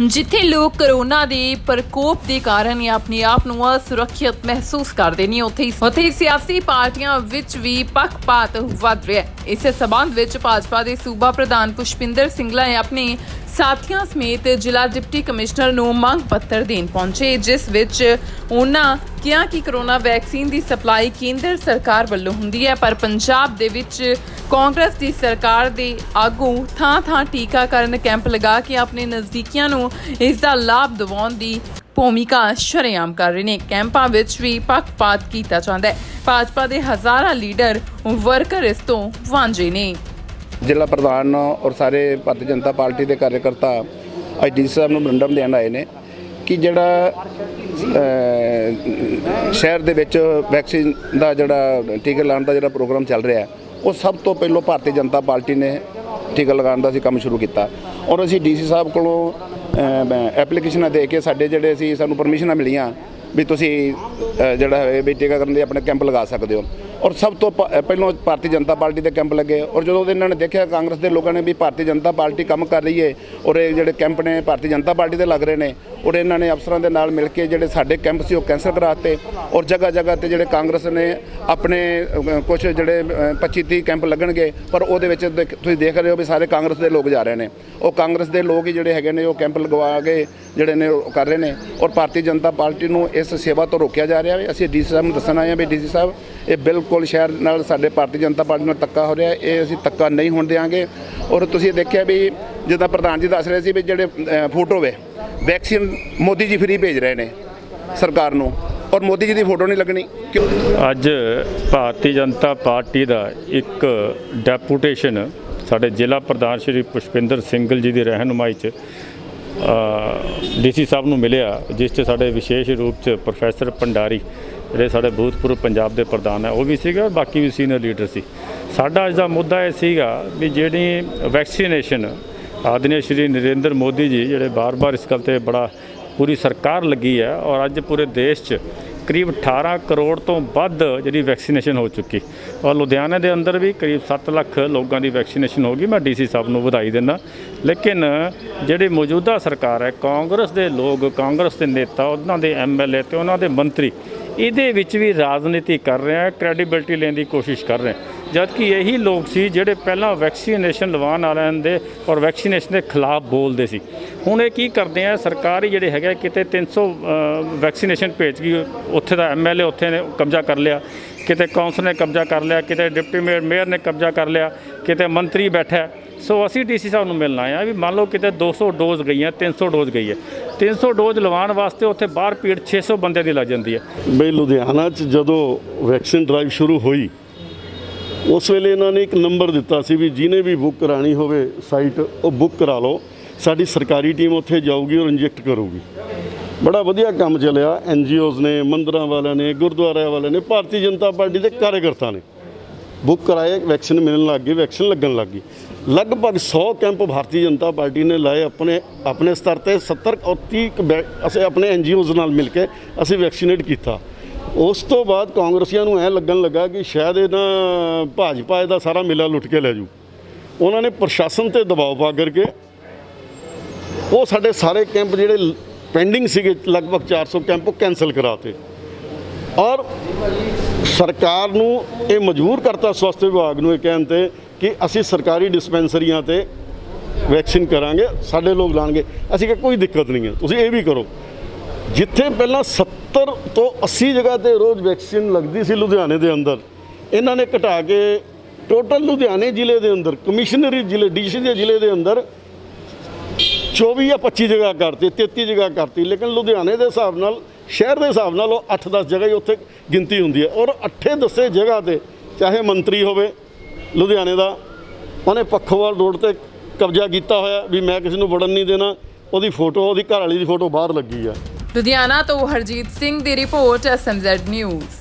ਜਿੱਥੇ ਲੋਕ ਕਰੋਨਾ ਦੇ ਪ੍ਰਕੋਪ ਦੇ ਕਾਰਨ ਜਾਂ ਆਪਣੇ ਆਪ ਨੂੰ ਅਸੁਰੱਖਿਅਤ ਮਹਿਸੂਸ ਕਰਦੇ ਨੇ, ਉੱਥੇ ਹੀ ਉੱਥੇ ਹੀ ਸਿਆਸੀ ਪਾਰਟੀਆਂ ਵਿੱਚ ਵੀ ਪੱਖਪਾਤ ਵੱਧ ਰਿਹਾ ਹੈ। ਇਸੇ ਸਬੰਧ ਵਿੱਚ ਭਾਜਪਾ ਦੇ ਸੂਬਾ ਪ੍ਰਧਾਨ ਪੁਸ਼ਪਿੰਦਰ ਸਿੰਗਲਾ ਨੇ ਆਪਣੇ ਸਾਥੀਆਂ ਸਮੇਤ ਜ਼ਿਲ੍ਹਾ ਡਿਪਟੀ ਕਮਿਸ਼ਨਰ ਨੂੰ ਮੰਗ ਪੱਤਰ ਦੇਣ ਪਹੁੰਚੇ, ਜਿਸ ਵਿੱਚ ਉਹਨਾਂ ਕਿਹਾ ਕਿ ਕਰੋਨਾ ਵੈਕਸੀਨ ਦੀ ਸਪਲਾਈ ਕੇਂਦਰ ਸਰਕਾਰ ਵੱਲੋਂ ਹੁੰਦੀ ਹੈ, ਪਰ ਪੰਜਾਬ ਦੇ ਵਿੱਚ ਕਾਂਗਰਸ ਦੀ ਸਰਕਾਰ ਦੇ ਆਗੂ ਥਾਂ-ਥਾਂ ਟੀਕਾਕਰਨ ਕੈਂਪ ਲਗਾ ਕੇ ਆਪਣੇ ਨਜ਼ਦੀਕੀਆਂ ਨੂੰ ਇਸ ਦਾ ਲਾਭ ਦਿਵਾਉਣ ਦੀ ਭੂਮਿਕਾ ਸ਼ਰੇਆਮ ਕਰ ਰਹੇ ਨੇ। ਕੈਂਪਾਂ ਵਿੱਚ ਵੀ ਪੱਖਪਾਤ ਕੀਤਾ ਜਾਂਦਾ ਹੈ। ਭਾਜਪਾ ਦੇ ਹਜ਼ਾਰਾਂ ਲੀਡਰ ਵਰਕਰ ਇਸ ਤੋਂ ਵਾਂਝੇ ਨੇ। ਜ਼ਿਲ੍ਹਾ ਪ੍ਰਧਾਨ ਔਰ ਸਾਰੇ ਭਾਰਤੀ ਜਨਤਾ ਪਾਰਟੀ ਦੇ ਕਾਰਜਕਰਤਾ ਅੱਜ ਡੀ ਸਾਹਿਬ ਨੂੰ ਮਰੰਡਮ ਦੇਣ ਆਏ ਨੇ ਕਿ ਜਿਹੜਾ ਸ਼ਹਿਰ ਦੇ ਵਿੱਚ ਵੈਕਸੀਨ ਦਾ ਜਿਹੜਾ ਟੀਕਾ ਲਾਉਣ ਦਾ ਜਿਹੜਾ ਪ੍ਰੋਗਰਾਮ ਚੱਲ ਰਿਹਾ, ਉਹ ਸਭ ਤੋਂ ਪਹਿਲਾਂ ਭਾਰਤੀ ਜਨਤਾ ਪਾਰਟੀ ਨੇ ਟੀਕਾ ਲਗਾਉਣ ਦਾ ਅਸੀਂ ਕੰਮ ਸ਼ੁਰੂ ਕੀਤਾ। ਔਰ ਅਸੀਂ ਡੀਸੀ ਸਾਹਿਬ ਕੋਲੋਂ ਐਪਲੀਕੇਸ਼ਨਾਂ ਦੇ ਕੇ ਸਾਡੇ ਜਿਹੜੇ ਅਸੀਂ ਸਾਨੂੰ ਪਰਮਿਸ਼ਨਾਂ ਮਿਲੀਆਂ ਵੀ ਤੁਸੀਂ ਜਿਹੜਾ ਹੈ ਵੀ ਟੀਕਾਕਰਨ ਦੇ ਆਪਣੇ ਕੈਂਪ ਲਗਾ ਸਕਦੇ ਹੋ। ਔਰ ਸਭ ਤੋਂ ਪ- ਅ, ਪਹਿਲਾਂ ਭਾਰਤੀ ਜਨਤਾ ਪਾਰਟੀ ਦੇ ਕੈਂਪ ਲੱਗੇ ਔਰ ਜਦੋਂ ਇਹਨਾਂ ਨੇ ਦੇਖਿਆ ਕਾਂਗਰਸ ਦੇ ਲੋਕਾਂ ਨੇ ਵੀ ਭਾਰਤੀ ਜਨਤਾ ਪਾਰਟੀ ਕੰਮ ਕਰ ਰਹੀ ਹੈ ਔਰ ਇਹ ਜਿਹੜੇ ਕੈਂਪ ਨੇ ਭਾਰਤੀ ਜਨਤਾ ਪਾਰਟੀ ਦੇ ਲੱਗ ਰਹੇ ਨੇ ਔਰ ਇਹਨਾਂ ਨੇ ਅਫਸਰਾਂ ਦੇ ਨਾਲ ਮਿਲ ਕੇ ਜਿਹੜੇ ਸਾਡੇ ਕੈਂਪ ਸੀ ਉਹ ਕੈਂਸਲ ਕਰਾਤੇ ਔਰ ਜਗ੍ਹਾ ਜਗ੍ਹਾ ਤੇ ਜਿਹੜੇ ਕਾਂਗਰਸ ਨੇ ਆਪਣੇ ਕੁਝ ਜਿਹੜੇ 25 30 ਕੈਂਪ ਲੱਗਣਗੇ, ਪਰ ਉਹਦੇ ਵਿੱਚ ਦੇਖ- ਤੁਸੀਂ ਦੇਖ ਰਹੇ ਹੋ ਵੀ ਸਾਰੇ ਕਾਂਗਰਸ ਦੇ ਲੋਕ ਜਾ ਰਹੇ ਨੇ। ਉਹ ਕਾਂਗਰਸ ਦੇ ਲੋਕ ਹੀ ਜਿਹੜੇ ਹੈਗੇ ਨੇ ਉਹ ਕੈਂਪ ਲਗਵਾ ਕੇ ਜਿਹੜੇ ਨੇ ਉਹ ਕਰ ਰਹੇ ਨੇ ਔਰ ਭਾਰਤੀ ਜਨਤਾ ਪਾਰਟੀ ਨੂੰ ਇਸ ਸੇਵਾ ਤੋਂ ਰੋਕਿਆ ਜਾ ਰਿਹਾ ਹੈ। ਅਸੀਂ ਡੀਸੀ ਸਾਹਿਬ ਨੂੰ ਦੱਸਣ ਆਏ ਹਾਂ ਵੀ ਡੀਸੀ ਸਾਹਿਬ, ਇਹ ਬਿਲਕੁਲ ਸ਼ਹਿਰ ਨਾਲ ਸਾਡੇ ਭਾਰਤੀ ਜਨਤਾ ਪਾਰਟੀ ਨਾਲ ਧੱਕਾ ਹੋ ਰਿਹਾ ਇਹ ਅਸੀਂ ਧੱਕਾ ਨਹੀਂ ਹੋਣ ਦੇਵਾਂਗੇ ਔਰ ਤੁਸੀਂ ਦੇਖਿਆ ਵੀ ਜਿੱਦਾਂ ਪ੍ਰਧਾਨ ਜੀ ਦੱਸ ਰਹੇ ਸੀ ਵੀ ਜਿਹੜੇ ਫੋਟੋ ਵੇ ਵੈਕਸੀਨ ਮੋਦੀ ਜੀ ਫ੍ਰੀ ਭੇਜ ਰਹੇ ਨੇ ਸਰਕਾਰ ਨੂੰ ਔਰ ਮੋਦੀ ਜੀ ਦੀ ਫੋਟੋ ਨਹੀਂ ਲੱਗਣੀ, ਕਿਉਂ? ਅੱਜ ਭਾਰਤੀ ਜਨਤਾ ਪਾਰਟੀ ਦਾ ਇੱਕ ਡੈਪੂਟੇਸ਼ਨ ਸਾਡੇ ਜ਼ਿਲ੍ਹਾ ਪ੍ਰਧਾਨ ਸ਼੍ਰੀ ਪੁਸ਼ਪਿੰਦਰ ਸਿੰਘਲ ਜੀ ਦੀ ਰਹਿਨੁਮਾਈ 'ਚ ਡੀਸੀ ਸਾਹਿਬ ਨੂੰ ਮਿਲਿਆ, ਜਿਸ 'ਚ ਸਾਡੇ ਵਿਸ਼ੇਸ਼ ਰੂਪ 'ਚ ਪ੍ਰੋਫੈਸਰ ਭੰਡਾਰੀ, ਜਿਹੜੇ ਸਾਡੇ ਭੂਤਪੂਰਵ ਪੰਜਾਬ ਦੇ ਪ੍ਰਧਾਨ ਹੈ, ਉਹ ਵੀ ਸੀਗਾ ਬਾਕੀ ਵੀ ਸੀਨੀਅਰ ਲੀਡਰ ਸੀ। ਸਾਡਾ ਅੱਜ ਦਾ ਮੁੱਦਾ ਇਹ ਸੀਗਾ ਵੀ ਜਿਹੜੀ ਵੈਕਸੀਨੇਸ਼ਨ ਆਦਰਣੀ ਸ਼੍ਰੀ ਨਰਿੰਦਰ ਮੋਦੀ ਜੀ ਜਿਹੜੇ ਬਾਰ-ਬਾਰ ਇਸ ਗੱਲ ਤੇ ਬੜਾ ਪੂਰੀ ਸਰਕਾਰ ਲੱਗੀ ਹੈ ਔਰ ਅੱਜ ਪੂਰੇ ਦੇਸ਼ 'ਚ ਕਰੀਬ 18 ਕਰੋੜ ਤੋਂ ਵੱਧ ਜਿਹੜੀ ਵੈਕਸੀਨੇਸ਼ਨ ਹੋ ਚੁੱਕੀ। ਔਰ ਲੁਧਿਆਣੇ ਦੇ ਅੰਦਰ ਵੀ ਕਰੀਬ 7 ਲੱਖ ਲੋਕਾਂ ਦੀ ਵੈਕਸੀਨੇਸ਼ਨ ਹੋ ਗਈ। ਮੈਂ ਡੀਸੀ ਸਾਹਿਬ ਨੂੰ ਵਧਾਈ ਦਿੰਦਾ। ਲੇਕਿਨ ਜਿਹੜੀ ਮੌਜੂਦਾ ਸਰਕਾਰ ਹੈ, ਕਾਂਗਰਸ ਦੇ ਲੋਕ, ਕਾਂਗਰਸ ਦੇ ਨੇਤਾ, ਉਹਨਾਂ ਦੇ ਐਮਐਲਏ ਤੇ ਉਹਨਾਂ ਦੇ ਮੰਤਰੀ, ਇਹਦੇ ਵਿੱਚ ਵੀ ਰਾਜਨੀਤੀ ਕਰ ਰਹੇ ਆ ਕ੍ਰੈਡੀਬਿਲਟੀ ਲੈਣ ਦੀ ਕੋਸ਼ਿਸ਼ ਕਰ ਰਹੇ ਆ ਜਦਕਿ ਇਹੀ ਲੋਕ ਸੀ ਜਿਹੜੇ ਪਹਿਲਾਂ ਵੈਕਸੀਨੇਸ਼ਨ ਲਵਾਉਣ ਵਾਲਿਆਂ ਦੇ ਔਰ ਵੈਕਸੀਨੇਸ਼ਨ ਦੇ ਖਿਲਾਫ ਬੋਲਦੇ ਸੀ। ਹੁਣ ਇਹ ਕੀ ਕਰਦੇ ਆ? ਸਰਕਾਰ ਹੀ ਜਿਹੜੇ ਹੈਗੇ ਕਿਤੇ 300 ਵੈਕਸੀਨੇਸ਼ਨ ਭੇਜ ਗਈ। ਉੱਥੇ ਦਾ ਐਮਐਲਏ ਉੱਥੇ ਨੇ ਕਬਜ਼ਾ ਕਰ ਲਿਆ। ਕਿਤੇ ਕੌਂਸਲ ਨੇ ਕਬਜ਼ਾ ਕਰ ਲਿਆ, ਕਿਤੇ ਡਿਪਟੀ ਮੇਅਰ ਮੇਅਰ ਨੇ ਕਬਜ਼ਾ ਕਰ ਲਿਆ, ਕਿਤੇ ਮੰਤਰੀ ਬੈਠਾ ਸੋ ਅਸੀਂ ਡੀਸੀ ਸਾਹਿਬ ਨੂੰ ਮਿਲਣਾ ਆ ਵੀ ਮੰਨ ਲਓ ਕਿਤੇ 200 ਡੋਜ਼ ਗਈਆਂ 300 ਡੋਜ਼ ਗਈ ਹੈ। 300 ਡੋਜ਼ ਲਵਾਉਣ ਵਾਸਤੇ ਉੱਥੇ ਬਾਹਰ ਭੀੜ 600 ਬੰਦਿਆਂ ਦੀ ਲੱਗ ਜਾਂਦੀ ਹੈ। ਬਈ ਲੁਧਿਆਣਾ 'ਚ ਜਦੋਂ ਵੈਕਸੀਨ ਡਰਾਈਵ ਸ਼ੁਰੂ ਹੋਈ ਉਸ ਵੇਲੇ ਇਹਨਾਂ ਨੇ ਇੱਕ ਨੰਬਰ ਦਿੱਤਾ ਸੀ ਵੀ ਜਿਹਨੇ ਵੀ ਬੁੱਕ ਕਰਾਣੀ ਹੋਵੇ ਸਾਈਟ, ਉਹ ਬੁੱਕ ਕਰਾ ਲਓ। ਸਾਡੀ ਸਰਕਾਰੀ ਟੀਮ ਉੱਥੇ ਜਾਊਗੀ ਔਰ ਇੰਜੈਕਟ ਕਰੂਗੀ। ਬੜਾ ਵਧੀਆ ਕੰਮ ਚੱਲਿਆ। ਐਨਜੀਓਜ਼ ਨੇ, ਮੰਦਰਾਂ ਵਾਲਿਆਂ ਨੇ, ਗੁਰਦੁਆਰਿਆਂ ਵਾਲਿਆਂ ਨੇ, ਭਾਰਤੀ ਜਨਤਾ ਪਾਰਟੀ ਦੇ ਕਾਰਜਕਰਤਾ ਨੇ। ਬੁੱਕ ਕਰਾਏ, ਵੈਕਸੀਨ ਮਿਲਣ ਲੱਗ ਗਈ, ਵੈਕਸੀਨ ਲੱਗਣ ਲੱਗ ਗਈ। ਲਗਭਗ 100 ਕੈਂਪ ਭਾਰਤੀ ਜਨਤਾ ਪਾਰਟੀ ਨੇ ਲਾਏ ਆਪਣੇ ਆਪਣੇ ਸਤਰ ਤੇ 70 ਔਰ 30 ਕੁ ਬੈ- ਅਸੀਂ ਆਪਣੇ ਐਨਜੀਓਜ਼ ਨਾਲ ਮਿਲ ਕੇ ਅਸੀਂ ਵੈਕਸੀਨੇਟ ਕੀਤਾ। ਉਸ ਤੋਂ ਬਾਅਦ ਕਾਂਗਰਸੀਆਂ ਨੂੰ ਐ ਲੱਗਣ ਲੱਗਾ ਕਿ ਸ਼ਾਇਦ ਇਹਦਾ ਭਾਜਪਾ ਇਹਦਾ ਸਾਰਾ ਮੇਲਾ ਲੁੱਟ ਕੇ ਲੈ ਜੂ। ਉਹਨਾਂ ਨੇ ਪ੍ਰਸ਼ਾਸਨ ਤੇ ਦਬਾਅ ਪਾ ਕਰਕੇ ਉਹ ਸਾਡੇ ਸਾਰੇ ਕੈਂਪ ਜਿਹੜੇ ਪੈਂਡਿੰਗ ਸੀਗੇ, ਲਗਭਗ 400 ਕੈਂਪ ਉਹ ਕੈਨਸਲ ਕਰਾਤੇ। ਔਰ ਸਰਕਾਰ ਨੂੰ ਇਹ ਮਜਬੂਰ ਕਰਤਾ ਸਵਾਸਥ ਵਿਭਾਗ ਨੂੰ ਇਹ ਕਹਿਣ ਤੇ ਕਿ ਅਸੀਂ ਸਰਕਾਰੀ ਡਿਸਪੈਂਸਰੀਆਂ ਤੇ ਵੈਕਸੀਨ ਕਰਾਂਗੇ, ਸਾਡੇ ਲੋਕ ਲਾਣਗੇ। ਅਸੀਂ ਕਿਹਾ, ਕੋਈ ਦਿੱਕਤ ਨਹੀਂ ਹੈ, ਤੁਸੀਂ ਇਹ ਵੀ ਕਰੋ। ਜਿੱਥੇ ਪਹਿਲਾਂ 70 ਤੋਂ 80 ਜਗ੍ਹਾ ਤੇ ਰੋਜ਼ ਵੈਕਸੀਨ ਲੱਗਦੀ ਸੀ ਲੁਧਿਆਣੇ ਦੇ ਅੰਦਰ। ਇਹਨਾਂ ਨੇ ਘਟਾ ਕੇ ਟੋਟਲ ਲੁਧਿਆਣੇ ਜ਼ਿਲ੍ਹੇ ਦੇ ਅੰਦਰ, ਕਮਿਸ਼ਨਰੀ ਜ਼ਿਲ੍ਹੇ, ਡੀਸੀ ਦੇ ਜ਼ਿਲ੍ਹੇ ਦੇ ਅੰਦਰ 24 ਜਾਂ 25 ਜਗ੍ਹਾ ਕਰਤੀ 33 ਜਗ੍ਹਾ ਕਰਤੀ। ਲੇਕਿਨ ਲੁਧਿਆਣੇ ਦੇ ਹਿਸਾਬ ਨਾਲ, ਸ਼ਹਿਰ ਦੇ ਹਿਸਾਬ ਨਾਲ ਉਹ 8-10 ਜਗ੍ਹਾ ਹੀ ਉੱਥੇ ਗਿਣਤੀ ਹੁੰਦੀ ਹੈ। ਔਰ 8-10 ਜਗ੍ਹਾ ਤੇ, ਚਾਹੇ ਮੰਤਰੀ ਹੋਵੇ, ਲੁਧਿਆਣੇ ਦਾ, ਉਹਨੇ ਪੱਖੋਵਾਲ ਰੋਡ ਤੇ ਕਬਜ਼ਾ ਕੀਤਾ ਹੋਇਆ ਵੀ ਮੈਂ ਕਿਸੇ ਨੂੰ ਵੜਨ ਨਹੀਂ ਦੇਣਾ, ਉਹਦੀ ਫੋਟੋ, ਉਹਦੀ ਘਰ ਵਾਲੀ ਦੀ ਫੋਟੋ ਬਾਹਰ ਲੱਗੀ ਆ। ਲੁਧਿਆਣਾ ਤੋਂ ਹਰਜੀਤ ਸਿੰਘ ਦੀ ਰਿਪੋਰਟ ਐਸਐਮਜ਼ੈਡ ਨਿਊਜ਼।